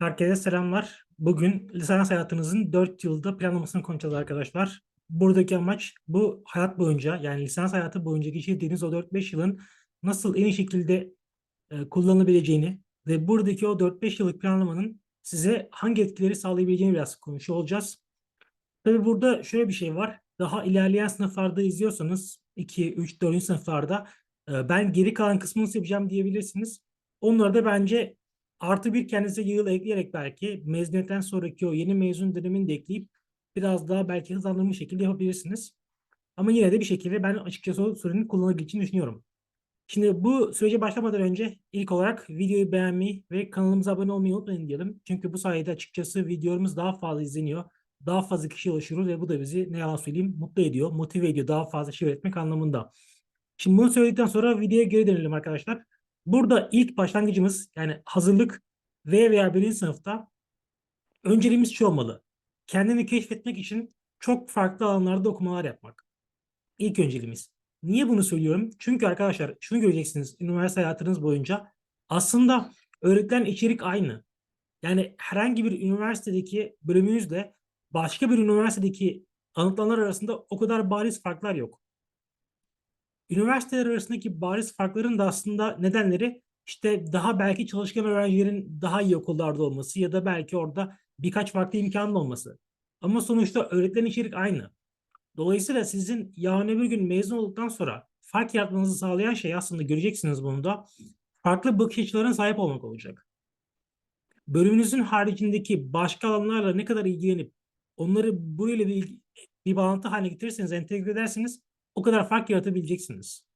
Herkese selamlar. Bugün lisans hayatınızın 4 yılda planlamasını konuşacağız arkadaşlar. Buradaki amaç bu hayat boyunca yani lisans hayatı boyunca geçirdiğiniz o 4-5 yılın nasıl en iyi şekilde e, kullanılabileceğini ve buradaki o 4-5 yıllık planlamanın size hangi etkileri sağlayabileceğini biraz konuşuyor olacağız. Tabii burada şöyle bir şey var. Daha ilerleyen sınıflarda izliyorsanız 2, 3, 4. sınıflarda e, ben geri kalan kısmını yapacağım diyebilirsiniz. Onları da bence artı bir kendinize yıl ekleyerek belki mezuniyetten sonraki o yeni mezun dönemini de ekleyip biraz daha belki hızlandırılmış şekilde yapabilirsiniz. Ama yine de bir şekilde ben açıkçası o sürenin kullanılabileceğini düşünüyorum. Şimdi bu sürece başlamadan önce ilk olarak videoyu beğenmeyi ve kanalımıza abone olmayı unutmayın diyelim. Çünkü bu sayede açıkçası videolarımız daha fazla izleniyor. Daha fazla kişiye ulaşıyoruz ve bu da bizi ne yalan söyleyeyim mutlu ediyor, motive ediyor daha fazla şey üretmek anlamında. Şimdi bunu söyledikten sonra videoya geri dönelim arkadaşlar. Burada ilk başlangıcımız yani hazırlık V veya birinci sınıfta önceliğimiz şu olmalı. Kendini keşfetmek için çok farklı alanlarda okumalar yapmak. İlk önceliğimiz. Niye bunu söylüyorum? Çünkü arkadaşlar şunu göreceksiniz üniversite hayatınız boyunca aslında öğretilen içerik aynı. Yani herhangi bir üniversitedeki bölümünüzle başka bir üniversitedeki anlatılanlar arasında o kadar bariz farklar yok. Üniversiteler arasındaki bariz farkların da aslında nedenleri işte daha belki çalışkan öğrencilerin daha iyi okullarda olması ya da belki orada birkaç farklı imkanın olması. Ama sonuçta öğretilen içerik aynı. Dolayısıyla sizin yarın öbür gün mezun olduktan sonra fark yaratmanızı sağlayan şey aslında göreceksiniz bunu da farklı bakış açılarına sahip olmak olacak. Bölümünüzün haricindeki başka alanlarla ne kadar ilgilenip onları burayla bir, bir bağlantı haline getirirseniz, entegre edersiniz o kadar fark yaratabileceksiniz.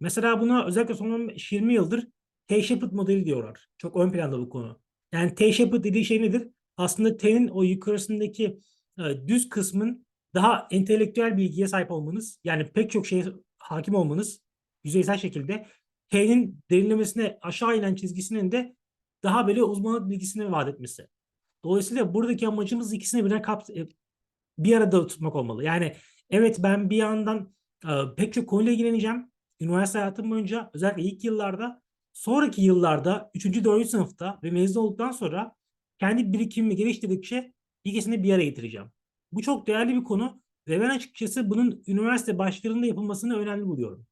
Mesela buna özellikle son 20 yıldır T-shaped modeli diyorlar. Çok ön planda bu konu. Yani T-shaped dediği şey nedir? Aslında T'nin o yukarısındaki e, düz kısmın daha entelektüel bilgiye sahip olmanız, yani pek çok şeye hakim olmanız yüzeysel şekilde T'nin derinlemesine aşağı inen çizgisinin de daha böyle uzmanlık bilgisini vaat etmesi. Dolayısıyla buradaki amacımız ikisini birden kapt e, bir arada tutmak olmalı. Yani evet ben bir yandan e, pek çok konuyla ilgileneceğim. Üniversite hayatım boyunca özellikle ilk yıllarda sonraki yıllarda 3. 4. sınıfta ve mezun olduktan sonra kendi birikimimi geliştirdikçe ikisini bir araya getireceğim. Bu çok değerli bir konu ve ben açıkçası bunun üniversite başlarında yapılmasını önemli buluyorum.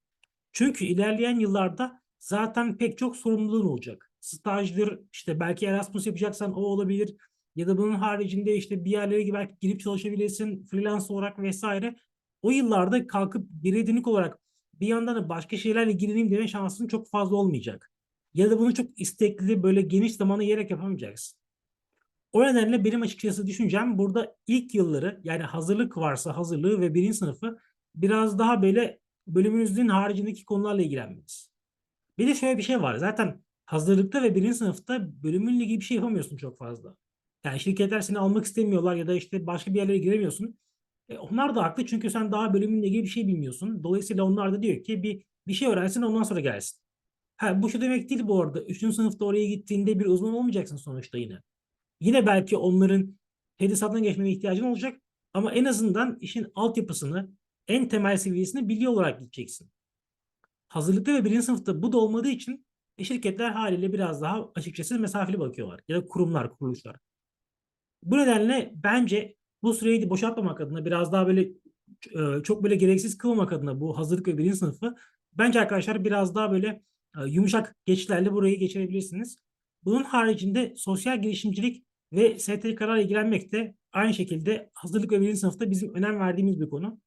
Çünkü ilerleyen yıllarda zaten pek çok sorumluluğun olacak. Stajdır, işte belki Erasmus yapacaksan o olabilir. Ya da bunun haricinde işte bir yerlere belki girip çalışabilirsin freelance olarak vesaire. O yıllarda kalkıp geriye dönük olarak bir yandan da başka şeylerle ilgileneyim deme şansın çok fazla olmayacak. Ya da bunu çok istekli böyle geniş zamana yerek yapamayacaksın. O nedenle benim açıkçası düşüncem burada ilk yılları yani hazırlık varsa hazırlığı ve birinci sınıfı biraz daha böyle bölümünüzün haricindeki konularla ilgilenmeniz. Bir de şöyle bir şey var. Zaten hazırlıkta ve birinci sınıfta bölümünle ilgili bir şey yapamıyorsun çok fazla. Yani şirketler seni almak istemiyorlar ya da işte başka bir yerlere giremiyorsun. E, onlar da haklı çünkü sen daha bölümünle ilgili bir şey bilmiyorsun. Dolayısıyla onlar da diyor ki bir bir şey öğrensin ondan sonra gelsin. Ha, bu şu demek değil bu arada. Üçüncü sınıfta oraya gittiğinde bir uzman olmayacaksın sonuçta yine. Yine belki onların tedrisattan geçmene ihtiyacın olacak. Ama en azından işin altyapısını, en temel seviyesini biliyor olarak gideceksin. Hazırlıkta ve birinci sınıfta bu da olmadığı için e, şirketler haliyle biraz daha açıkçası mesafeli bakıyorlar. Ya da kurumlar, kuruluşlar. Bu nedenle bence bu süreyi boşaltmamak adına biraz daha böyle e, çok böyle gereksiz kılmamak adına bu hazırlık ve birinci sınıfı bence arkadaşlar biraz daha böyle e, yumuşak geçişlerle burayı geçirebilirsiniz. Bunun haricinde sosyal girişimcilik ve STK'larla ilgilenmek de aynı şekilde hazırlık ve birinci sınıfta bizim önem verdiğimiz bir konu.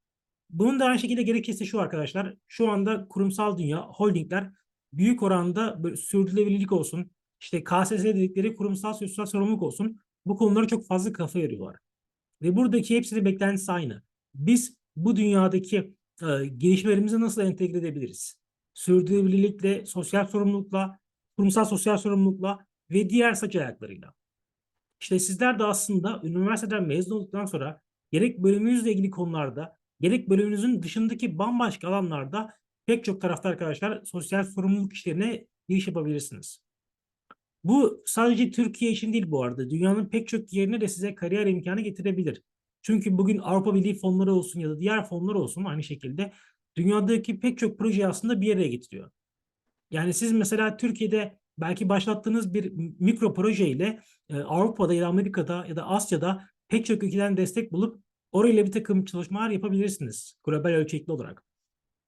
Bunun da aynı şekilde gerekçesi şu arkadaşlar. Şu anda kurumsal dünya, holdingler büyük oranda sürdürülebilirlik olsun, işte KSS dedikleri kurumsal sosyal sorumluluk olsun. Bu konulara çok fazla kafa yarıyorlar. Ve buradaki hepsinin beklentisi aynı. Biz bu dünyadaki e, gelişmelerimizi nasıl entegre edebiliriz? Sürdürülebilirlikle, sosyal sorumlulukla, kurumsal sosyal sorumlulukla ve diğer saç ayaklarıyla. İşte sizler de aslında üniversiteden mezun olduktan sonra gerek bölümünüzle ilgili konularda, gerek bölümünüzün dışındaki bambaşka alanlarda pek çok tarafta arkadaşlar sosyal sorumluluk işlerine giriş yapabilirsiniz. Bu sadece Türkiye için değil bu arada. Dünyanın pek çok yerine de size kariyer imkanı getirebilir. Çünkü bugün Avrupa Birliği fonları olsun ya da diğer fonlar olsun aynı şekilde dünyadaki pek çok proje aslında bir yere getiriyor. Yani siz mesela Türkiye'de belki başlattığınız bir mikro proje ile e, Avrupa'da ya da Amerika'da ya da Asya'da pek çok ülkeden destek bulup orayla bir takım çalışmalar yapabilirsiniz global ölçekli olarak.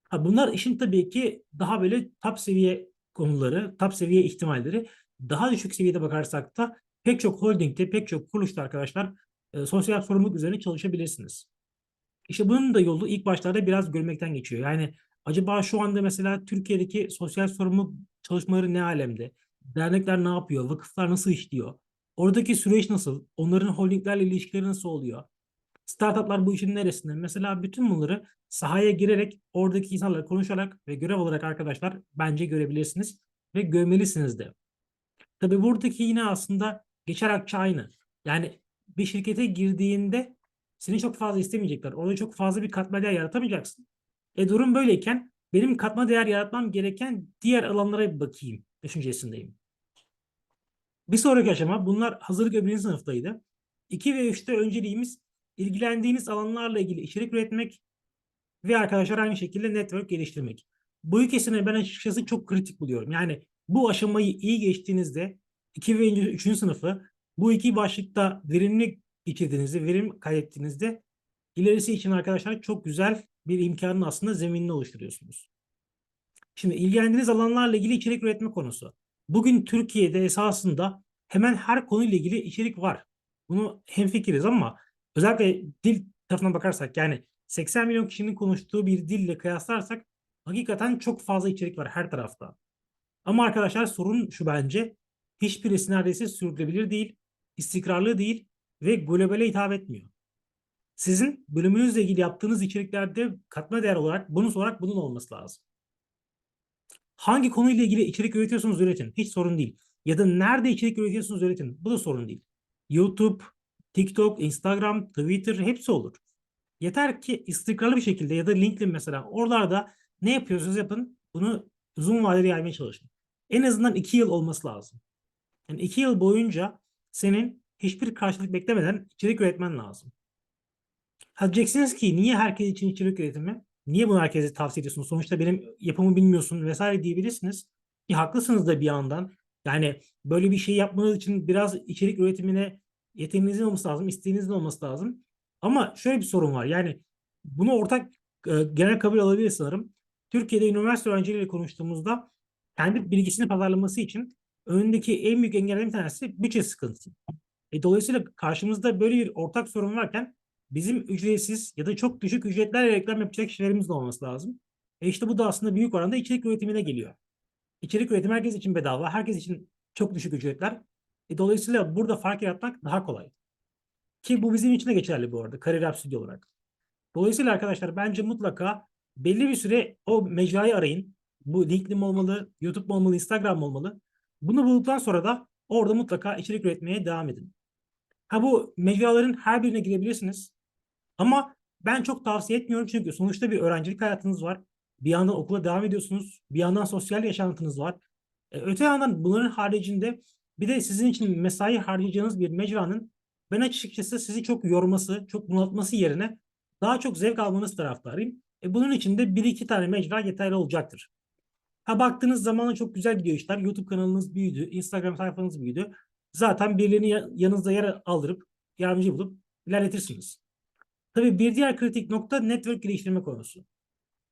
Ha, bunlar işin tabii ki daha böyle top seviye konuları, top seviye ihtimalleri. Daha düşük seviyede bakarsak da pek çok holdingde, pek çok kuruluşta arkadaşlar e, sosyal sorumluluk üzerine çalışabilirsiniz. İşte bunun da yolu ilk başlarda biraz görmekten geçiyor. Yani acaba şu anda mesela Türkiye'deki sosyal sorumluluk çalışmaları ne alemde? Dernekler ne yapıyor? Vakıflar nasıl işliyor? Oradaki süreç nasıl? Onların holdinglerle ilişkileri nasıl oluyor? Startuplar bu işin neresinde? Mesela bütün bunları sahaya girerek oradaki insanlarla konuşarak ve görev olarak arkadaşlar bence görebilirsiniz ve görmelisiniz de. Tabii buradaki yine aslında geçer akçe aynı. Yani bir şirkete girdiğinde seni çok fazla istemeyecekler. Orada çok fazla bir katma değer yaratamayacaksın. E durum böyleyken benim katma değer yaratmam gereken diğer alanlara bir bakayım düşüncesindeyim. Bir sonraki aşama bunlar hazırlık birinci sınıftaydı. 2 ve 3'te önceliğimiz ilgilendiğiniz alanlarla ilgili içerik üretmek ve arkadaşlar aynı şekilde network geliştirmek. Bu ikisini ben açıkçası çok kritik buluyorum. Yani bu aşamayı iyi geçtiğinizde 2 ve 3. sınıfı bu iki başlıkta verimli geçirdiğinizde, verim kaydettiğinizde ilerisi için arkadaşlar çok güzel bir imkanın aslında zeminini oluşturuyorsunuz. Şimdi ilgilendiğiniz alanlarla ilgili içerik üretme konusu. Bugün Türkiye'de esasında hemen her konuyla ilgili içerik var. Bunu hemfikiriz ama özellikle dil tarafına bakarsak yani 80 milyon kişinin konuştuğu bir dille kıyaslarsak hakikaten çok fazla içerik var her tarafta. Ama arkadaşlar sorun şu bence hiçbirisi neredeyse sürdürülebilir değil, istikrarlı değil ve globale hitap etmiyor. Sizin bölümünüzle ilgili yaptığınız içeriklerde katma değer olarak bonus olarak bunun olması lazım. Hangi konuyla ilgili içerik üretiyorsunuz üretin. Hiç sorun değil. Ya da nerede içerik üretiyorsunuz üretin. Bu da sorun değil. YouTube, TikTok, Instagram, Twitter hepsi olur. Yeter ki istikrarlı bir şekilde ya da LinkedIn mesela oralarda ne yapıyorsunuz yapın bunu uzun vadeli yaymaya çalışın. En azından iki yıl olması lazım. Yani iki yıl boyunca senin hiçbir karşılık beklemeden içerik üretmen lazım. Ha diyeceksiniz ki niye herkes için içerik üretimi? Niye bunu herkese tavsiye ediyorsun? Sonuçta benim yapımı bilmiyorsun vesaire diyebilirsiniz. E, haklısınız da bir yandan. Yani böyle bir şey yapmanız için biraz içerik üretimine yeteneğinizin olması lazım, isteğinizin olması lazım. Ama şöyle bir sorun var. Yani bunu ortak e, genel kabul alabilir sanırım. Türkiye'de üniversite öğrencileriyle konuştuğumuzda kendi bilgisini pazarlaması için önündeki en büyük engellerden bir tanesi bütçe sıkıntısı. E, dolayısıyla karşımızda böyle bir ortak sorun varken bizim ücretsiz ya da çok düşük ücretlerle reklam yapacak kişilerimiz de olması lazım. E işte bu da aslında büyük oranda içerik üretimine geliyor. İçerik üretimi herkes için bedava, herkes için çok düşük ücretler. E dolayısıyla burada fark yaratmak daha kolay. Ki bu bizim için de geçerli bu arada kariyer stüdyo olarak. Dolayısıyla arkadaşlar bence mutlaka belli bir süre o mecrayı arayın. Bu LinkedIn olmalı, YouTube olmalı, Instagram olmalı. Bunu bulduktan sonra da orada mutlaka içerik üretmeye devam edin. Ha bu mecraların her birine girebilirsiniz. Ama ben çok tavsiye etmiyorum çünkü sonuçta bir öğrencilik hayatınız var. Bir yandan okula devam ediyorsunuz. Bir yandan sosyal yaşantınız var. E, öte yandan bunların haricinde bir de sizin için mesai harcayacağınız bir mecranın ben açıkçası sizi çok yorması, çok bunaltması yerine daha çok zevk almanız taraftarıyım. E, bunun için de bir iki tane mecra yeterli olacaktır. Ha baktığınız zaman çok güzel gidiyor işler. YouTube kanalınız büyüdü, Instagram sayfanız büyüdü. Zaten birilerini yanınızda yer aldırıp yardımcı bulup ilerletirsiniz. Tabii bir diğer kritik nokta network geliştirme konusu.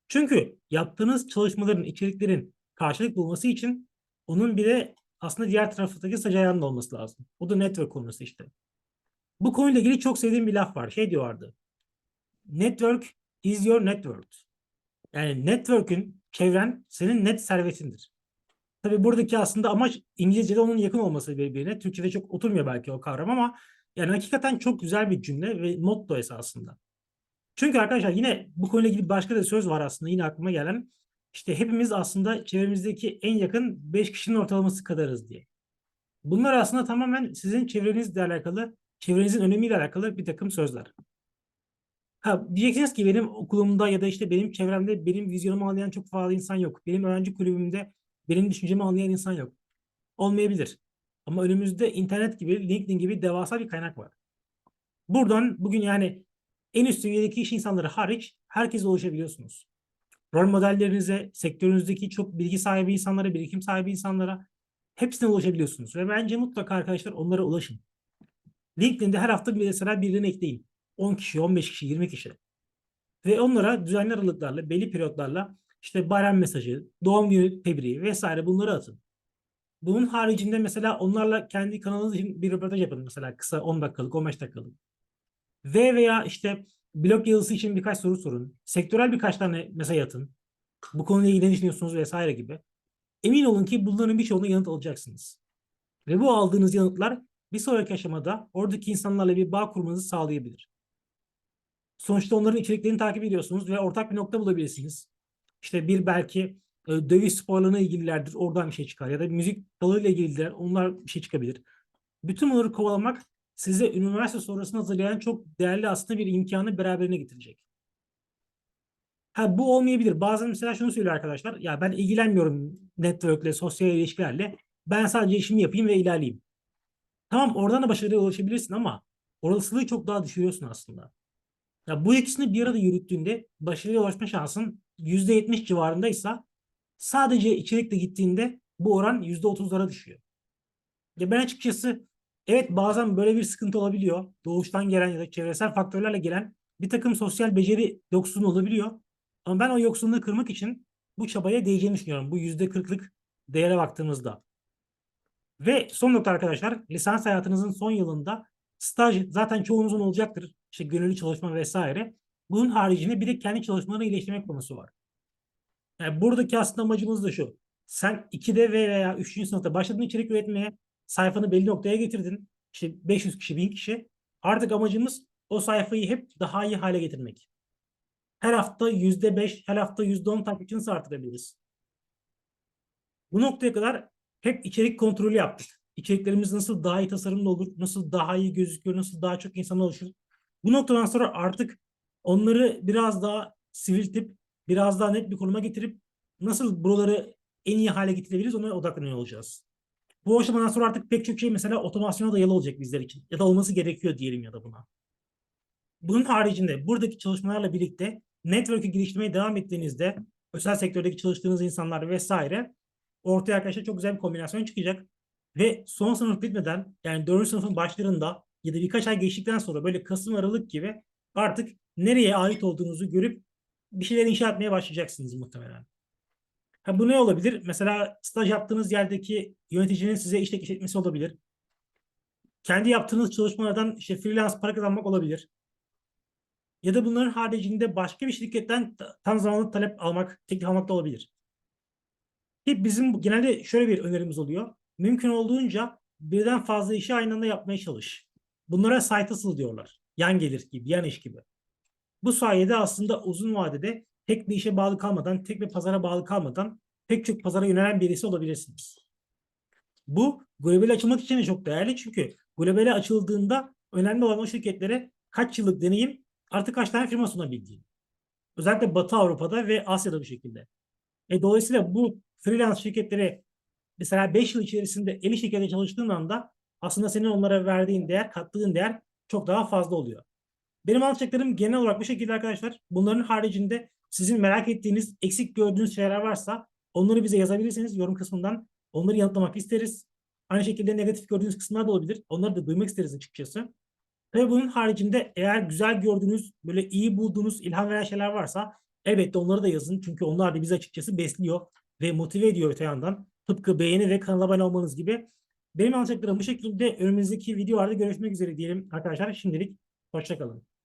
Çünkü yaptığınız çalışmaların, içeriklerin karşılık bulması için onun bir de aslında diğer taraftaki sac ayağının olması lazım. O da network konusu işte. Bu konuyla ilgili çok sevdiğim bir laf var. Şey diyorlardı. Network is your network. Yani network'ün, çevren senin net servetindir. Tabii buradaki aslında amaç İngilizce'de onun yakın olması birbirine. Türkçe'de çok oturmuyor belki o kavram ama yani hakikaten çok güzel bir cümle ve motto esasında. Çünkü arkadaşlar yine bu konuyla ilgili başka da söz var aslında yine aklıma gelen. İşte hepimiz aslında çevremizdeki en yakın 5 kişinin ortalaması kadarız diye. Bunlar aslında tamamen sizin çevrenizle alakalı, çevrenizin önemiyle alakalı bir takım sözler. Ha, diyeceksiniz ki benim okulumda ya da işte benim çevremde benim vizyonumu anlayan çok fazla insan yok. Benim öğrenci kulübümde benim düşüncemi anlayan insan yok. Olmayabilir. Ama önümüzde internet gibi, LinkedIn gibi devasa bir kaynak var. Buradan bugün yani en üst seviyedeki iş insanları hariç herkese ulaşabiliyorsunuz. Rol modellerinize, sektörünüzdeki çok bilgi sahibi insanlara, birikim sahibi insanlara Hepsine ulaşabiliyorsunuz. Ve bence mutlaka arkadaşlar onlara ulaşın. LinkedIn'de her hafta bir mesela birilerini ekleyin. 10 kişi, 15 kişi, 20 kişi. Ve onlara düzenli aralıklarla, belli periyotlarla işte bayram mesajı, doğum günü tebriği vesaire bunları atın. Bunun haricinde mesela onlarla kendi kanalınız için bir röportaj yapın. Mesela kısa 10 dakikalık, 15 dakikalık. Ve veya işte blog yazısı için birkaç soru sorun. Sektörel birkaç tane mesaj atın. Bu konuyla ilgili ne düşünüyorsunuz vesaire gibi. Emin olun ki bunların birçoğuna yanıt alacaksınız. Ve bu aldığınız yanıtlar bir sonraki aşamada oradaki insanlarla bir bağ kurmanızı sağlayabilir. Sonuçta onların içeriklerini takip ediyorsunuz ve ortak bir nokta bulabilirsiniz. İşte bir belki e, döviz sporlarına ilgililerdir, oradan bir şey çıkar. Ya da müzik dalıyla ilgililer, onlar bir şey çıkabilir. Bütün bunları kovalamak size üniversite sonrasında hazırlayan çok değerli aslında bir imkanı beraberine getirecek. Ha, bu olmayabilir. Bazen mesela şunu söylüyor arkadaşlar. Ya ben ilgilenmiyorum network'le, sosyal ilişkilerle. Ben sadece işimi yapayım ve ilerleyeyim. Tamam oradan da başarıya ulaşabilirsin ama olasılığı çok daha düşürüyorsun aslında. Ya bu ikisini bir arada yürüttüğünde başarıya ulaşma şansın %70 civarındaysa sadece içerikle gittiğinde bu oran %30'lara düşüyor. Ya ben açıkçası evet bazen böyle bir sıkıntı olabiliyor. Doğuştan gelen ya da çevresel faktörlerle gelen bir takım sosyal beceri yoksunluğu olabiliyor. Ama ben o yoksunluğu kırmak için bu çabaya değeceğini düşünüyorum. Bu %40'lık değere baktığımızda. Ve son nokta arkadaşlar lisans hayatınızın son yılında staj zaten çoğunuzun olacaktır. İşte gönüllü çalışma vesaire. Bunun haricinde bir de kendi çalışmalarını iyileştirmek konusu var. Yani buradaki aslında amacımız da şu. Sen 2'de veya 3. sınıfta başladın içerik üretmeye, sayfanı belli noktaya getirdin. İşte 500 kişi, 1000 kişi. Artık amacımız o sayfayı hep daha iyi hale getirmek. Her hafta %5, her hafta %10 takipçinizi arttırabiliriz. Bu noktaya kadar hep içerik kontrolü yaptık. İçeriklerimiz nasıl daha iyi tasarımlı olur, nasıl daha iyi gözüküyor, nasıl daha çok insana ulaşır. Bu noktadan sonra artık onları biraz daha siviltip, biraz daha net bir konuma getirip nasıl buraları en iyi hale getirebiliriz ona odaklanıyor olacağız. Bu aşamadan sonra artık pek çok şey mesela otomasyona dayalı olacak bizler için. Ya da olması gerekiyor diyelim ya da buna. Bunun haricinde buradaki çalışmalarla birlikte network'ü geliştirmeye devam ettiğinizde özel sektördeki çalıştığınız insanlar vesaire ortaya arkadaşlar çok güzel bir kombinasyon çıkacak. Ve son sınıf bitmeden yani 4. sınıfın başlarında ya da birkaç ay geçtikten sonra böyle Kasım Aralık gibi artık nereye ait olduğunuzu görüp bir şeyler inşa etmeye başlayacaksınız muhtemelen. Ha, bu ne olabilir? Mesela staj yaptığınız yerdeki yöneticinin size iş teklif olabilir. Kendi yaptığınız çalışmalardan işte freelance para kazanmak olabilir. Ya da bunların haricinde başka bir şirketten tam zamanlı talep almak, teklif almak da olabilir. Ki bizim genelde şöyle bir önerimiz oluyor. Mümkün olduğunca birden fazla işi aynı anda yapmaya çalış. Bunlara side hustle diyorlar. Yan gelir gibi, yan iş gibi. Bu sayede aslında uzun vadede tek bir işe bağlı kalmadan, tek bir pazara bağlı kalmadan pek çok pazara yönelen birisi olabilirsiniz. Bu globale açılmak için de çok değerli çünkü globale açıldığında önemli olan o şirketlere kaç yıllık deneyim artık kaç tane firma sunabildiğin. Özellikle Batı Avrupa'da ve Asya'da bu şekilde. E, dolayısıyla bu freelance şirketlere mesela 5 yıl içerisinde 50 şirkette çalıştığın anda aslında senin onlara verdiğin değer, kattığın değer çok daha fazla oluyor. Benim anlatacaklarım genel olarak bu şekilde arkadaşlar. Bunların haricinde sizin merak ettiğiniz, eksik gördüğünüz şeyler varsa onları bize yazabilirsiniz yorum kısmından. Onları yanıtlamak isteriz. Aynı şekilde negatif gördüğünüz kısımlar da olabilir. Onları da duymak isteriz açıkçası. Tabii bunun haricinde eğer güzel gördüğünüz, böyle iyi bulduğunuz, ilham veren şeyler varsa elbette onları da yazın. Çünkü onlar da bizi açıkçası besliyor ve motive ediyor öte yandan. Tıpkı beğeni ve kanala abone olmanız gibi. Benim anlatacaklarım bu şekilde önümüzdeki videolarda görüşmek üzere diyelim arkadaşlar. Şimdilik hoşçakalın.